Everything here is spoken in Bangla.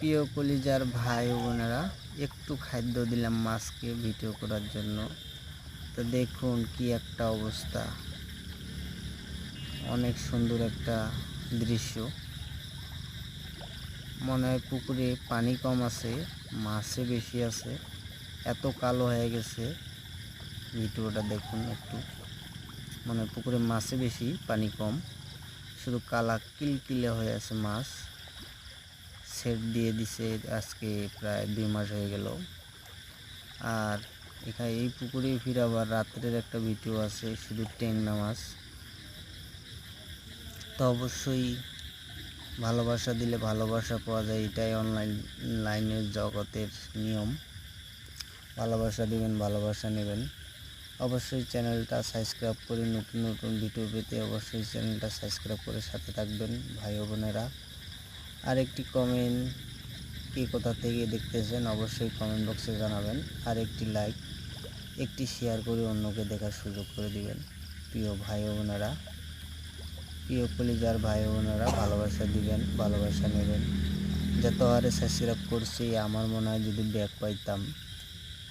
প্রিয় কলিজার ভাই বোনেরা, একটু খাদ্য দিলাম মাছকে ভিডিও করার জন্য। তো দেখুন কি একটা অবস্থা। অনেক সুন্দর একটা দৃশ্য। মনে হয় পুকুরে পানি কম আছে, মাছে বেশি আছে, এত কালো হয়ে গেছে। ভিডিওটা দেখুন একটু। মানে পুকুরে মাছে বেশি, পানি কম। শুধু কালা কিলকিলে হয়ে আছে মাছ। সেট দিয়ে দিছে, আজকে প্রায় দুই মাস হয়ে গেল। আর এখানে এই পুকুরে ফিরে আবার রাত্রের একটা ভিডিও আছে, শুধু ট্যাংরা মাছ তো অবশ্যই ভালোবাসা দিলে ভালোবাসা পাওয়া যায়, এটাই অনলাইন লাইনের জগতের নিয়ম। ভালোবাসা দিবেন, ভালোবাসা নেবেন। অবশ্যই চ্যানেলটা সাবস্ক্রাইব করে নতুন নতুন ভিডিও পেতে অবশ্যই চ্যানেলটা সাবস্ক্রাইব করে সাথে থাকবেন, ভাই বোনেরা। আর একটি কমেন্ট কে কোথা থেকে দেখতেছেন অবশ্যই কমেন্ট বক্সে জানাবেন। আর একটি লাইক একটি শেয়ার করে অন্যকে দেখার সুযোগ করে দিবেন। প্রিয় ভাই বোনেরা, প্রিয় কলিজার ভাই বোনেরা, ভালোবাসা দিবেন, ভালোবাসা নেবেন। যত হারে সাবস্ক্রাইব করছি, আমার মনে হয় যদি ব্যাক পাইতাম